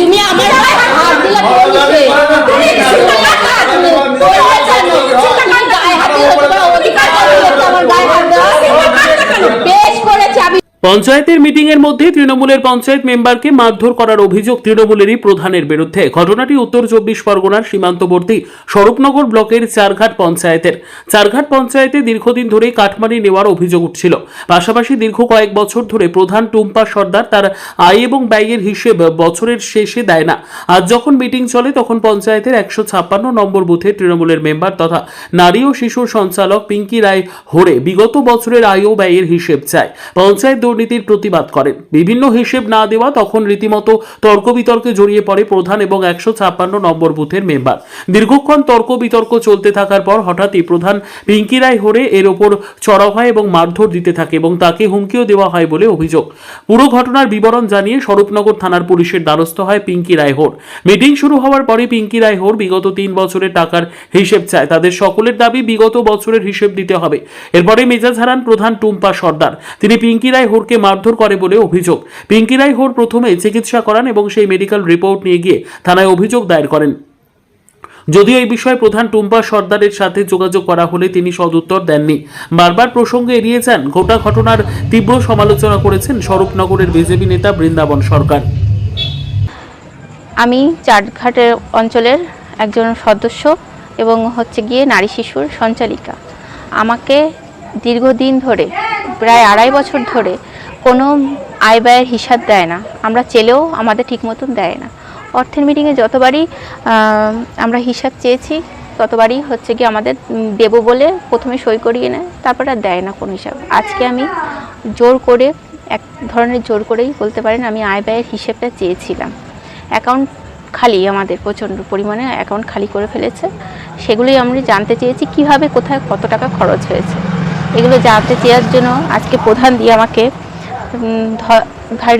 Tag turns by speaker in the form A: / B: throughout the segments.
A: তুমি আমার হাত দিলে পুলিশে তুমি বলবে কেন? তুমি গায়ে হাত দিলে তোমার অধিকার কবে হচ্ছে আমার গায়ে হাত দেওয়া? বেশ করেছে আমি
B: পঞ্চায়েতের মিটিং এর মধ্যে তৃণমূলের পঞ্চায়েত মেম্বারকে মারধর করার অভিযোগ তৃণমূলেরই প্রধানের বিরুদ্ধে। ঘটনাটি উত্তর চব্বিশ পরগনার সীমান্তবর্তী স্বরূপনগর ব্লকের চারঘাট পঞ্চায়েতের। চারঘাট পঞ্চায়েতে দীর্ঘদিন ধরে কাঠমানি নেওয়ার অভিযোগ উঠছিল। পাশাপাশি দীর্ঘ কয়েক বছর ধরে প্রধান টুম্পা সর্দার তার আয় এবং ব্যয়ের হিসেব বছরের শেষে দেয় না। আজ যখন মিটিং চলে, তখন পঞ্চায়েতের একশো ছাপ্পান্ন নম্বর বুথে তৃণমূলের মেম্বার তথা নারী ও শিশু সঞ্চালক পিঙ্কি রায় হোরে বিগত বছরের আয় ও ব্যয়ের হিসেব চায়। পঞ্চায়েত দুর্নীতির প্রতিবাদ করেন বিভিন্ন হিসেব না দেওয়া তখন রীতিমতো তর্ক বিতর্কে জড়িয়ে পড়ে প্রধান এবং একশো ছাপ্পান্ন নম্বর বুথের মেম্বার। দীর্ঘক্ষণ তর্ক বিতর্ক চলতে থাকার পর হঠাৎই প্রধান পিঙ্কি রায় হোরে এর ওপর চড়াও হয় এবং মারধর দিতে থাকে এবং তাকে হুমকিও দেওয়া হয় বলে অভিযোগ। পুরো ঘটনার বিবরণ জানিয়ে স্বরূপনগর থানার পুলিশের দ্বারস্থ হয় পিঙ্কি রায় হোর। মিটিং শুরু হওয়ার পরে পিঙ্কি রায় হোর বিগত তিন বছরের টাকার হিসেব চায়। তাদের সকলের দাবি বিগত বছরের হিসেব দিতে হবে। এরপরে মেজাজ হারান প্রধান টুম্পা সর্দার। তিনি পিঙ্কি রায় হোরকে মারধর করে বলে অভিযোগ। পিঙ্কি রায় হোর প্রথমে চিকিৎসা করান এবং সেই মেডিকেল রিপোর্ট নিয়ে গিয়ে থানায় অভিযোগ দায়ের করেন। যদিও এই বিষয়ে প্রধান টুম্পা সর্দারের সাথে যোগাযোগ করা হলে তিনি সদুত্তর দেননি। বারবার প্রসঙ্গে এড়িয়ে যান গোটা ঘটনার তীব্র সমালোচনা করেছেন স্বরূপনগরের বিজেপি নেতা বৃন্দাবন সরকার।
C: আমি চাটঘাটের অঞ্চলের একজন সদস্য এবং হচ্ছে গিয়ে নারী শিশুর সঞ্চালিকা। আমাকে দীর্ঘদিন ধরে, প্রায় আড়াই বছর ধরে কোনো আয় ব্যয়ের হিসাব দেয় না। আমরা চেলেও আমাদের ঠিক মতন দেয় না। অর্থের মিটিংয়ে যতবারই আমরা হিসাব চেয়েছি, ততবারই হচ্ছে কি আমাদের দেবো বলে প্রথমে সই করিয়ে নেয়, তারপর আর দেয় না কোনো হিসাব। আজকে আমি জোর করে, এক ধরনের জোর করেই বলতে পারেন আমি আয় ব্যয়ের হিসেবটা চেয়েছিলাম। অ্যাকাউন্ট খালি আমাদের প্রচণ্ড পরিমাণে অ্যাকাউন্ট খালি করে ফেলেছে। সেগুলোই আমরা জানতে চেয়েছি কীভাবে, কোথায় কত টাকা খরচ হয়েছে। এগুলো জানতে চেয়ার জন্য আজকে প্রধান দিয়ে আমাকে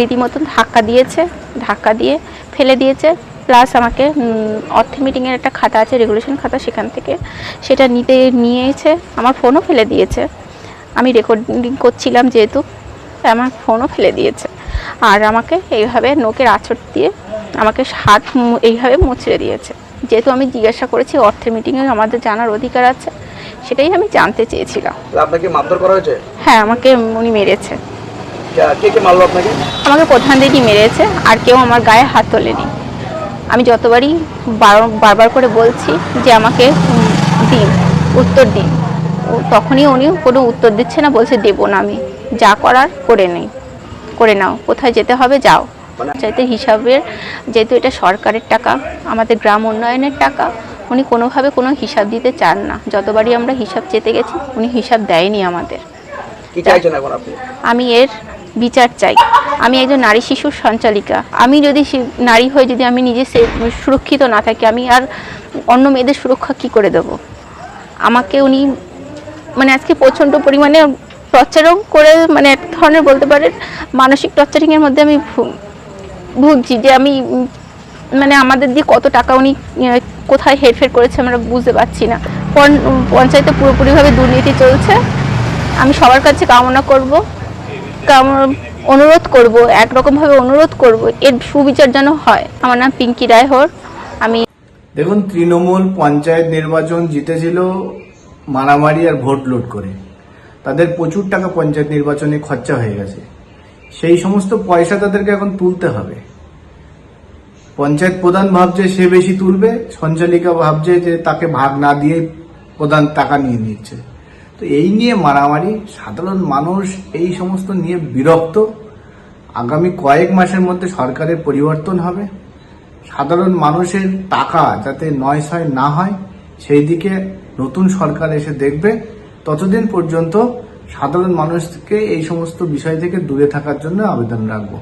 C: রীতিমতন ধাক্কা দিয়েছে ধাক্কা দিয়ে ফেলে দিয়েছে। প্লাস আমাকে অর্থ মিটিংয়ের একটা খাতা আছে রেগুলেশন খাতা সেখান থেকে সেটা নিতে নিয়েছে। আমার ফোনও ফেলে দিয়েছে। আমি রেকর্ডিং করছিলাম যেহেতু আমার ফোনও ফেলে দিয়েছে। আর আমাকে এইভাবে নোকের আঁচড় দিয়ে আমাকে হাত এইভাবে মুচড়ে দিয়েছে। যেহেতু আমি জিজ্ঞাসা করেছি অর্থের মিটিংয়ে আমাদের জানার অধিকার আছে সেটাই আমি জানতে চেয়েছিলাম।
D: আপনাকে মারধর করা হয়েছে?
C: হ্যাঁ আমাকে উনি মেরেছে।
D: কে- কে মারলো আপনাকে?
C: আমাকে প্রধান দিদি মেরেছে আর কেউ আমার গায়ে হাত তোলেনি। আমি যতবারই বারবার করে বলছি যে আমাকে দিন উত্তর দিন। ও তখনই উনি কোনো উত্তর দিচ্ছে না বলছে দেবো না আমি। যা করার করে নেই করে নাও কোথায় যেতে হবে যাও।
D: মানে-
C: পঞ্চায়েতের হিসাবের যেহেতু এটা সরকারের টাকা আমাদের গ্রাম উন্নয়নের টাকা উনি কোনোভাবে কোনো হিসাব দিতে চান না। যতবারই আমরা হিসাব চেতে গেছি উনি হিসাব দেয়নি আমাদের। আমি এর বিচার চাই। আমি একজন নারী শিশুর সঞ্চালিকা। আমি যদি নারী হয়ে যদি আমি নিজে সুরক্ষিত না থাকি, আমি আর অন্য মেয়েদের সুরক্ষা কি করে দেব? আমাকে উনি মানে আজকে প্রচণ্ড পরিমাণে টর্চারও করে মানে এক ধরনের বলতে পারেন, মানসিক টর্চারিংয়ের মধ্যে আমি ভুগছি যে আমি মানে আমাদের দিয়ে কত টাকা উনি কোথায় হেরফের করেছে আমরা বুঝতে পারছি না। পঞ্চায়েতে পুরোপুরিভাবে দুর্নীতি চলছে। আমি সবার কাছে কামনা করব। অনুরোধ করব, একরকমভাবে অনুরোধ করব, এর সুবিচার যেন হয়। আমার নাম পিঙ্কি রায় হর। আমি
E: দেখুন, তৃণমূল পঞ্চায়েত নির্বাচন জিতেছিল মারামারি আর ভোট লুট করে। তাদের প্রচুর টাকা পঞ্চায়েত নির্বাচনে খরচা হয়ে গেছে। সেই সমস্ত পয়সা তাদেরকে এখন তুলতে হবে। পঞ্চায়েত প্রধান ভাবছে সে বেশি তুলবে, সঞ্চালিকা ভাবছে যে তাকে ভাগ না দিয়ে প্রধান টাকা নিয়ে নিচ্ছে। তো এই নিয়ে মারামারি, সাধারণ মানুষ এই সমস্ত নিয়ে বিরক্ত। আগামী কয়েক মাসের মধ্যে সরকারের পরিবর্তন হবে। সাধারণ মানুষের টাকা যাতে নয় ছয় না হয়, সেই দিকে নতুন সরকার এসে দেখবে। ততদিন পর্যন্ত সাধারণ মানুষকে এই সমস্ত বিষয় থেকে দূরে থাকার জন্য আবেদন রাখব।